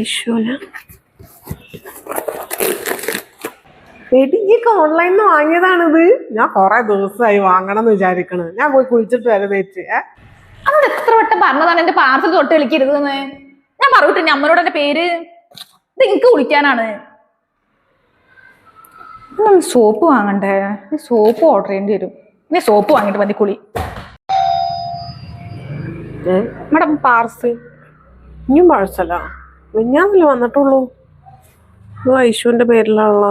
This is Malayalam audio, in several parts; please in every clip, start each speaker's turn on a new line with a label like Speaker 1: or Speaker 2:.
Speaker 1: ഐശോന എടിക്ക് ഓൺലൈനിൽ നിന്ന് വാങ്ങിയതാണിത്. ഞാൻ കുറെ ദിവസമായി വാങ്ങണം എന്ന് വിചാരിക്കണ്. ഞാൻ പോയി കുളിച്ചിട്ട് വരെ തേച്ച്
Speaker 2: എത്ര വട്ടം പറഞ്ഞതാണ് എന്റെ പാർസൽ തൊട്ട് വിളിക്കരുതെന്ന്? ഞാൻ പറഞ്ഞിട്ട് അമ്മനോട് എന്റെ പേര്? ഇത് എനിക്ക് വിളിക്കാനാണ്. സോപ്പ് വാങ്ങണ്ടേ? സോപ്പ് ഓർഡർ ചെയ്യേണ്ടി വരും. ഇനി സോപ്പ് വാങ്ങിട്ട് മതി കുളി? മേഡം പാർസൽ
Speaker 1: ഇനിയും പാഴ്സലാ? മിഞ്ഞാന്നല്ലേ വന്നിട്ടുള്ളൂ. ഇത് ഐശുവിന്റെ പേരിലുള്ള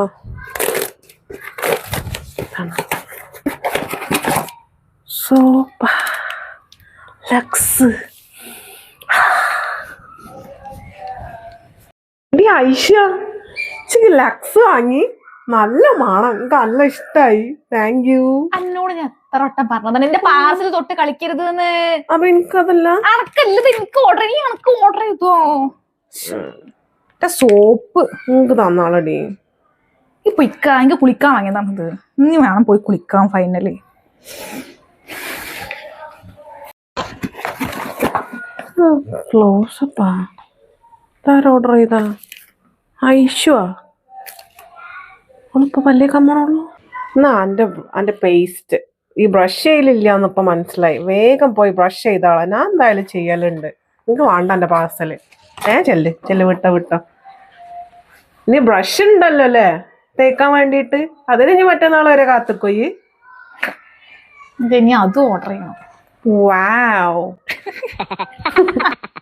Speaker 1: സോപ്പ ലക്സ്. ഇച്ചിരി ലക്സ് വാങ്ങി. നല്ല മണം. എനിക്ക് നല്ല ഇഷ്ടായി. താങ്ക് യു
Speaker 2: എന്നോട് ഞാൻ എത്ര വട്ടം പറഞ്ഞതാണ് എന്റെ പാർസൽ തൊട്ട് കളിക്കരുത് എന്ന്
Speaker 1: അപ്പൊ എനിക്കതല്ല.
Speaker 2: അണക്കല്ലത് എനിക്ക് ഓർഡർ ചെയ്യും. ഓർഡർ ചെയ്തോ? സോപ്പ്.
Speaker 1: നിങ്ങക്ക് തന്നാളടി.
Speaker 2: ഈ പൊയ്ക്കാ എനിക്ക് കുളിക്കാൻ വാങ്ങിയതാണത് ഇനി വേണം പോയി കുളിക്കാം ഫൈനലി
Speaker 1: ക്ലോസപ്പാ ഇതാര ഓർഡർ ചെയ്താ? ഐഷുവാ ഓളിപ്പോ പല്ലേ കമ്മണുള്ളൂ എന്നാ എന്റെ എന്റെ പേസ്റ്റ് ഈ ബ്രഷ് ചെയ്യലില്ല എന്നിപ്പോ മനസ്സിലായി. വേഗം പോയി ബ്രഷ് ചെയ്താളാ. ഞാൻ എന്തായാലും ചെയ്യലുണ്ട്. നിങ്ങക്ക് വേണ്ട എന്റെ പാർസൽ ഏ ചെല്ല്. ചെല്ല് വിട്ട വിട്ട. ഇനി ബ്രഷ് ഉണ്ടല്ലോ അല്ലേ? തേക്കാൻ വേണ്ടിയിട്ട്. അതിന് ഇനി മറ്റന്നാൾ വരെ കാത്തിക്കോയി
Speaker 2: ഇനി അതും ഓർഡർ ചെയ്യണം.
Speaker 1: വാവ്